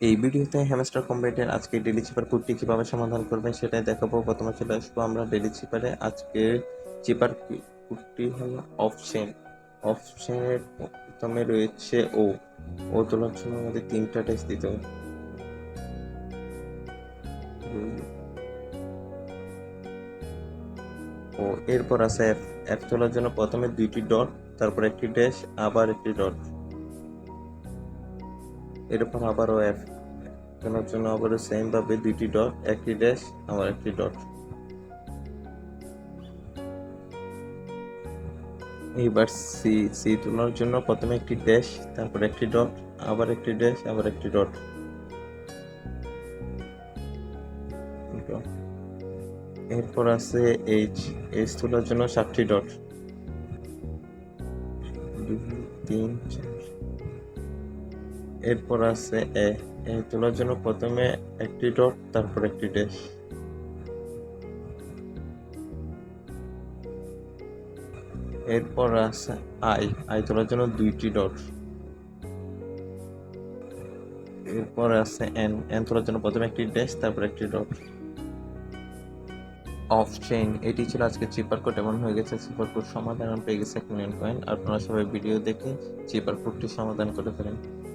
এই ভিডিওতে হ্যামস্টার কম্বাইটের আজকে ডেলি চিপার কোডটি কীভাবে সমাধান করবেন সেটাই দেখাবো। প্রথমে চলে আসব আমরা ডেলি চিপারে আজকে চিপার কোডটি হলো অপশন অপশনের প্রথমে রয়েছে ও ও তোলার জন্য আমাদের তিনটা টেস্ট দিতে হবে। ও, এরপর আছে এফ এফ তোলার জন্য প্রথমে দুইটি ডট তারপর একটি ড্যাশ আবার একটি ডট এরপর আবারও এফ কেনার জন্য আবারও সেম ভাবে দুইটি ডট একটি ড্যাশ আবার একটি ডট এইবার সি সি তোলার জন্য প্রথমে একটি ড্যাশ তারপর একটি ডট আবার একটি ড্যাশ আবার একটি ডট এরপর আছে এইচ এইচ তোলার জন্য সাতটি ডট দুই, তিন, চার এরপর আছে এ। এ তোলার জন্য প্রথমে একটি ডট, তারপর একটি ড্যাশ। এরপর আছে আই। আই তোলার জন্য দুইটি ডট। এরপর আছে এন। এন তোলার জন্য প্রথমে একটি ড্যাশ, তারপর একটি ডট। অফ চেইন, এটি ছিল আজকে চিপার কোড এমন হয়ে গেছে চিপার কোড সমাধান পেয়ে গেছে এক মিলিয়ন কয়েন আপনারা সবাই ভিডিও দেখে চিপার কোডটি সমাধান করে ফেলেন।